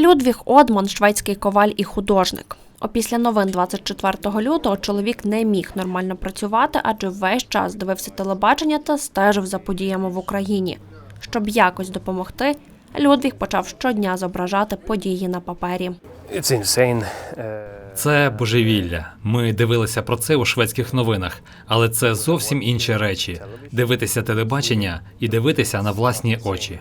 Людвіг Одман, шведський коваль і художник. Опісля новин 24 лютого чоловік не міг нормально працювати, адже весь час дивився телебачення та стежив за подіями в Україні. Щоб якось допомогти, Людвіг почав щодня зображати події на папері. Uh, Це божевілля. Ми дивилися про це у шведських новинах, але це зовсім інші речі: дивитися телебачення і дивитися на власні очі.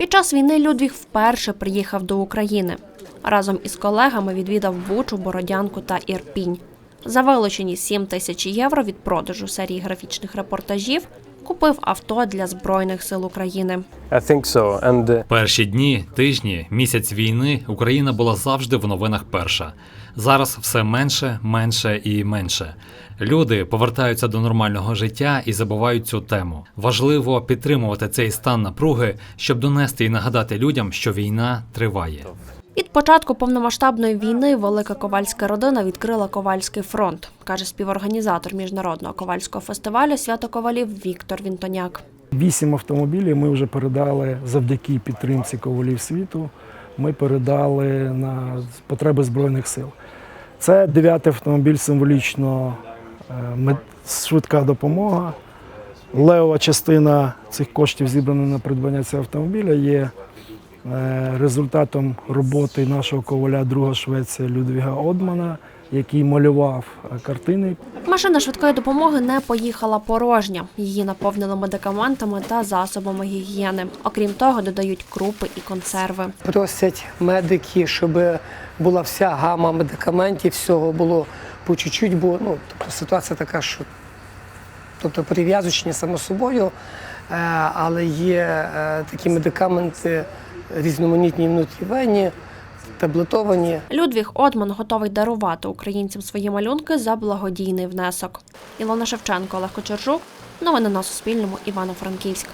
Під час війни Людвіг вперше приїхав до України. Разом із колегами відвідав Бучу, Бородянку та Ірпінь. За вилучені 7 тисяч євро від продажу серії графічних репортажів купив авто для Збройних сил України. I think so. And uh, Перші дні, тижні, місяць війни Україна була завжди в новинах перша. Зараз все менше, менше і менше. Люди повертаються до нормального життя і забувають цю тему. Важливо підтримувати цей стан напруги, щоб донести і нагадати людям, що війна триває. Початку повномасштабної війни велика ковальська родина відкрила ковальський фронт, каже співорганізатор міжнародного ковальського фестивалю Свято Ковалів Віктор Вінтоняк. Вісім автомобілів ми вже передали завдяки підтримці ковалів світу. Ми передали на потреби Збройних сил. Це дев'ятий автомобіль символічно е, швидка допомога. Левова частина цих коштів, зібраних на придбання цього автомобіля, є результатом роботи нашого коваля друга Швеція Людвіга Одмана, який малював е, картини Машина швидкої допомоги не поїхала порожня. Її наповнили медикаментами та засобами гігієни. Окрім того, додають крупи і консерви. Просять медики, щоб була вся гама медикаментів, всього було по чуть-чуть, бо ну, тобто ситуація така, що тобто перев'язочні само собою, е, але є е, такі медикаменти різноманітні внутрівені. таблетовані. Людвіг Одман готовий дарувати українцям свої малюнки за благодійний внесок. Ілона Шевченко, Олег Кочержук. Новини на Суспільному. Івано-Франківськ.